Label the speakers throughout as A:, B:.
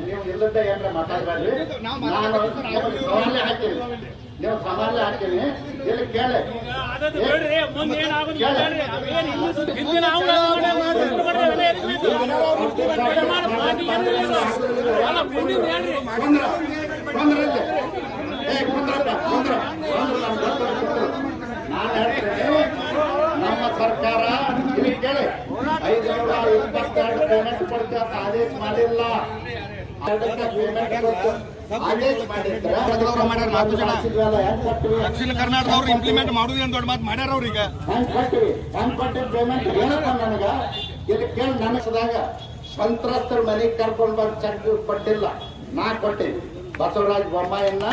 A: ನೀವು ಇಲ್ಲದ ಏನ್ರ ನಾನು. ಸವಾಲೇ ಹಾಕ್ತೀನಿ. ನೀವು ಸವಾಲೇ ಹಾಕ್ತೀನಿ. ಇಲ್ಲಿ ಕೇಳಿ. ಏ ಕುಂದ್ರಪ್ಪ ಕುಂದ್ರ ನಾನು ಹೇಳ್ತೀನಿ ನಮ್ಮ ಸರ್ಕಾರ ಇಲ್ಲಿ ಕೇಳಿ. ಐದುನೂರ ಇಪ್ಪತ್ತೆರಡು ಅಂತ ಆದೇಶ ಮಾಡಿಲ್ಲ?
B: ದಕ್ಷಿಣ ಕರ್ನಾಟಕದವ್ರು ಇಂಪ್ಲಿಮೆಂಟ್ ಮಾಡುದು ಅಂತ ದೊಡ್ಡ ಮಾತು ಮಾಡ್ಯಾರ ಅವ್ರೀಗ
A: ಈಗ ಕೊಟ್ಟಿವಿ ಹೆಂಗ್ ಕೊಟ್ಟಿದ್ ಪೇಮೆಂಟ್ ಏನಪ್ಪ ನನಗ? ಇಲ್ಲಿ ಕೇಳಿ ನನಸದಾಗ ಸಂತ್ರಸ್ತರ ಮನೆ ಕರ್ಕೊಂಡು ಬಂದು ಚೆಕ್ ಕೊಟ್ಟಿಲ್ಲ. ನಾ ಕೊಟ್ಟಿನಿ. ಬಸವರಾಜ್ ಬೊಮ್ಮಾಯನ್ನ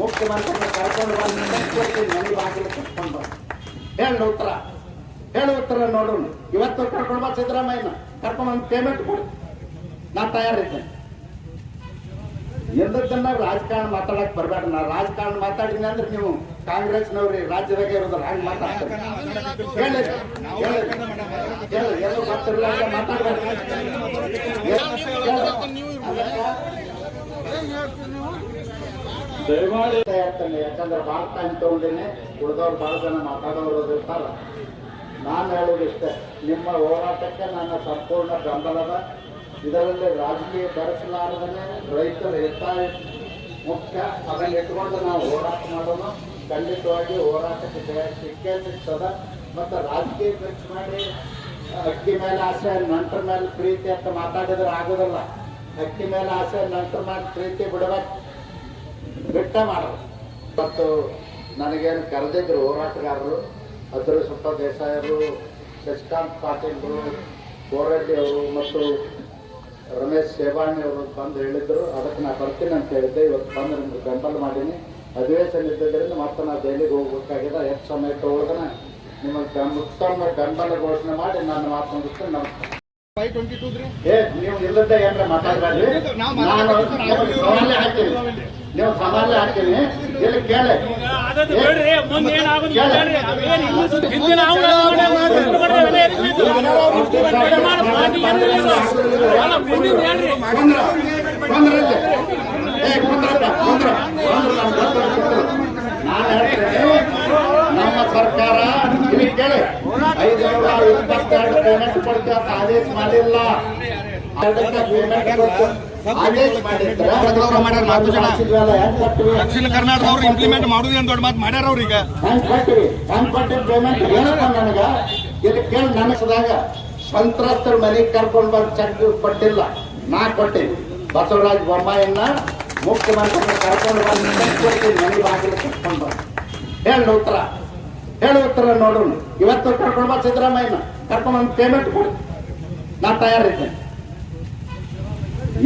A: ಮುಖ್ಯಮಂತ್ರಿ ಕರ್ಕೊಂಡು ಬಂದು ಕೊಡ್ತೀನಿ ಮನೆ ಬಾಗಿಲು ಕರ್ಕೊಂಡು ಬಂದು. ಹೇಳಿ ಉತ್ತರ. ನೋಡೋಣ ಇವತ್ತು ಕರ್ಕೊಂಡು ಬಾ ಸಿದ್ದರಾಮಯ್ಯನ. ಕರ್ಕೊಂಡು ಬಂದು ಪೇಮೆಂಟ್ ಕೊಡಿ. ನಾ ತಯಾರಿದ್ದೇನೆ ಎಂದದ್ದನ್ನ ರಾಜಕಾರಣ ಮಾತಾಡಕ್ ಬರಬೇಡ. ನಾ ರಾಜಕಾರಣ ಮಾತಾಡಿದ್ನಿ ಅಂದ್ರೆ ನೀವು ಕಾಂಗ್ರೆಸ್ನವ್ರಿ, ರಾಜ್ಯದಾಗ ಇರೋದ್ರ ಹಂಗ್ ಮಾತಾಡ್ತಾರೆ. ಯಾಕಂದ್ರೆ ಭಾಳ ಟೈಮ್ ತಗೊಂಡೇನೆ ಉಳಿದವ್ರು ಭಾಳ ಜನ ಮಾತಾಡೋರು ಇರ್ತಾರ. ನಾನು ಹೇಳೋದು ಇಷ್ಟೇ. ನಿಮ್ಮ ಹೋರಾಟಕ್ಕೆ ನನ್ನ ಸಂಪೂರ್ಣ ಬೆಂಬಲದ. ಇದರಲ್ಲಿ ರಾಜಕೀಯ ಬೆರೆಸಲಾರದೇ ರೈತರು ಹೆಚ್ಚಾಗಿ ಮುಖ್ಯ ಅದನ್ನು ಇಟ್ಕೊಂಡು ನಾವು ಹೋರಾಟ ಮಾಡೋಣ ಖಂಡಿತವಾಗಿ ಹೋರಾಟಕ್ಕೆ ಜಯ ಸಿಕ್ಕೇ ಸಿಗ್ತದ. ಮತ್ತು ರಾಜಕೀಯ ಖರ್ಚು ಮಾಡಿ ಅಕ್ಕಿ ಮೇಲೆ ಆಸೆ, ನಂಟರ ಮೇಲೆ ಪ್ರೀತಿ ಅಂತ ಮಾತಾಡಿದ್ರೆ ಆಗೋದಿಲ್ಲ. ಅಕ್ಕಿ ಮೇಲೆ ಆಸೆ, ನಂಟರ ಮೇಲೆ ಪ್ರೀತಿ ಬಿಡಬೇಕು. ಬಿಟ್ಟ ಮಾಡೋದು. ಮತ್ತು ನನಗೇನು ಕರೆದಿದ್ರು ಹೋರಾಟಗಾರರು ಅದೃಶ್ಯಪ್ಪ ದೇಸಾಯರು ಶಶಿಕಾಂತ್ ಪಾಟೀಲ್ರು ಗೋರೆಡ್ಡಿ ಅವರು ಮತ್ತು ರಮೇಶ್ ಸೇವಾಣಿ ಅವರು ಬಂದು ಹೇಳಿದ್ರು. ಅದಕ್ಕೆ ನಾ ಬರ್ತೀನಿ ಅಂತ ಹೇಳಿದ್ದೆ. ಇವತ್ತು ಬಂದು ನಿಮ್ಗೆ ಬೆಂಬಲ ಮಾಡೀನಿ. ಅಧಿವೇಶನ ಇದ್ದಿದ್ದರಿಂದ ಮತ್ತೆ ನಾ ದೆಹಲಿಗೆ ಹೋಗ್ಬೇಕಾಗಿದೆ. ಎಷ್ಟು ಸಮಯ ತಗೊಳ್ದನ? ನಿಮಗೆ ಉತ್ತಮ ಬೆಂಬಲ ಘೋಷಣೆ ಮಾಡಿ ನಾನು ಮಾತು ಮುಗಿಸ್ತೇನೆ. ನಮಸ್ಕಾರ. ನೀವು ಇಲ್ಲದ ಏನ್ರ
C: ಮಾತಾಡ್ರಿ
A: ನಾನು. ಹಾಕ್ತೀನಿ. ನೀವು ಸವಾಲೇ ಹಾಕ್ತೀನಿ ಇಲ್ಲಿ ಕೇಳಿ ನಮ್ಮ ಸರ್ಕಾರ ಇಲ್ಲಿ ಕೇಳಿ ಐದುನೂರ ಇಪ್ಪತ್ತೆರಡು ಪೇಮೆಂಟ್ ಕೊಡ್ತೀವಿ ಅಂತ ಆದೇಶ ಮಾಡಿಲ್ಲ ಅದಕ್ಕೆ
B: ಕರ್ನಾಟಕ ಅವ್ರು? ಇಂಪ್ಲಿಮೆಂಟ್ ಮಾಡುದು ಅಂತ ದೊಡ್ಡ ಮಾತು ಮಾಡ್ಯಾರ ಅವ್ರೀಗ
A: ಈಗ ಕೊಟ್ಟಿವಿ ಹೆಂಗ್ ಪೇಮೆಂಟ್ ಏನಪ್ಪ ನನಗ ಇಲ್ಲಿ ಕೇಳಿ ನನಸದಾಗ ಸಂತ್ರಸ್ತರ ಮನೆಗೆ ಕರ್ಕೊಂಡು ಬಂದು ಚೆಕ್ ಕೊಟ್ಟಿಲ್ಲ ನಾ ಕೊಟ್ಟಿನಿ ಬಸವರಾಜ ಬೊಮ್ಮಾಯನ್ನ ಮುಖ್ಯಮಂತ್ರಿ ಕರ್ಕೊಂಡು ಬಂದು ಚೆಕ್ ಮನೆ ಬಾಗಿಲು ಕರ್ಕೊಂಡು ಬಂದು ಹೇಳಿ ಉತ್ತರ ಹೇಳಿ ಉತ್ತರ ನೋಡೋಣ ಇವತ್ತು ಕರ್ಕೊಂಡು ಬಾ ಸಿದ್ದರಾಮಯ್ಯನ ಕರ್ಕೊಂಡು ಬಂದು ಪೇಮೆಂಟ್ ಕೊಡಿ ನಾ ತಯಾರಿದ್ದೇನೆ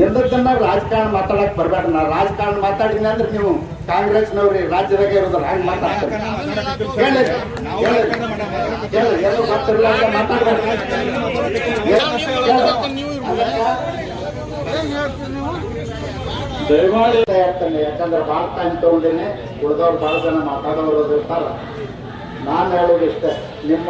A: ಎಂದದ್ದನ್ನ ರಾಜಕಾರಣ ಮಾತಾಡಕ್ ಬರ್ಬೇಡ. ನಾ ರಾಜಕಾರಣ ಮಾತಾಡಿದ್ನಿ ಅಂದ್ರೆ ನೀವು ಕಾಂಗ್ರೆಸ್ನವ್ರಿ ರಾಜ್ಯದಾಗ ಇರೋದ್ರ ಹಂಗ್ ಮಾತಾಡ್ತಾರೆ? ದಯಮಾಡಿ ಯಾಕಂದ್ರೆ ಭಾಳ ಟೈಮ್ ತಗೊಂಡೇನೆ ಉಳಿದವ್ರು ಭಾಳ ಜನ ಮಾತಾಡೋರು ಇರ್ತಾರ ನಾನು ಹೇಳೋದು ಇಷ್ಟೇ, ನಿಮ್ಮ